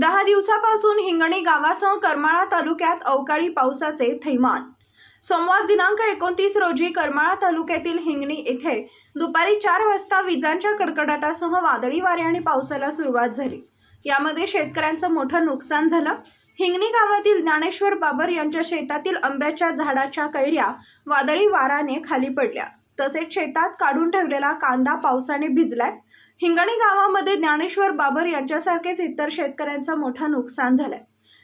दहा दिवसापासून हिंगणी गावासह करमाळा तालुक्यात अवकाळी पावसाचे थैमान. सोमवार दिनांक एकोणतीस रोजी करमाळा तालुक्यातील हिंगणी येथे दुपारी चार वाजता विजांच्या कडकडाटासह वादळी वारे आणि पावसाला सुरुवात झाली. यामध्ये शेतकऱ्यांचं मोठं नुकसान झालं. हिंगणी गावातील ज्ञानेश्वर बाबर यांच्या शेतातील आंब्याच्या झाडाच्या कैऱ्या वादळी वाराने खाली पडल्या. तसेच शेतात काढून ठेवलेला कांदा पावसाने भिजलाय. हिंगणी गावामध्ये ज्ञानेश्वर बाबर यांच्यासारखेच इतर शेतकऱ्यांचं मोठं नुकसान झालंय.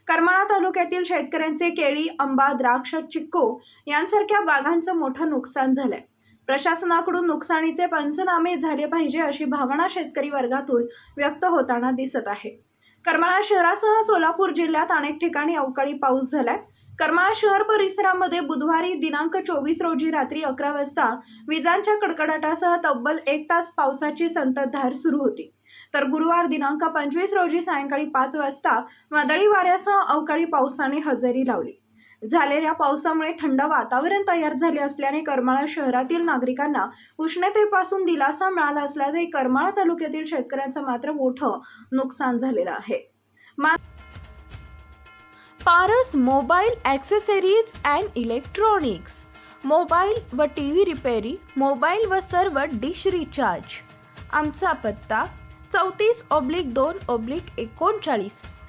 करमाळा तालुक्यातील शेतकऱ्यांचे केळी आंबा द्राक्ष चिक्कू यांसारख्या बागांचं मोठं नुकसान झालंय. प्रशासनाकडून नुकसानीचे पंचनामे झाले पाहिजे अशी भावना शेतकरी वर्गातून व्यक्त होताना दिसत आहे. करमाळा शहरासह सोलापूर जिल्ह्यात अनेक ठिकाणी अवकाळी पाऊस झालाय. करमाळा शहर परिसरामध्ये बुधवारी दिनांक चोवीस रोजी रात्री अकरा वाजता विजांच्या कडकडाटासह तब्बल एक तास पावसाची संततधार सुरू होती. तर गुरुवार दिनांक पंचवीस रोजी सायंकाळी पाच वाजता वादळी वाऱ्यासह अवकाळी पावसाने हजेरी लावली. झालेल्या पावसामुळे थंड वातावरण तयार झाले असल्याने करमाळा शहरातील नागरिकांना उष्णतेपासून दिलासा मिळाला असल्याचे करमाळा तालुक्यातील शेतकऱ्यांचं मात्र मोठं नुकसान झालेलं आहे. मा- Paras mobile accessories and electronics. Mobile व टी व्ही रिपेरी मोबाईल व सर्व डिश रिचार्ज. आमचा पत्ता चौतीस ऑब्लिक दोन ऑब्लिक एकोणचाळीस.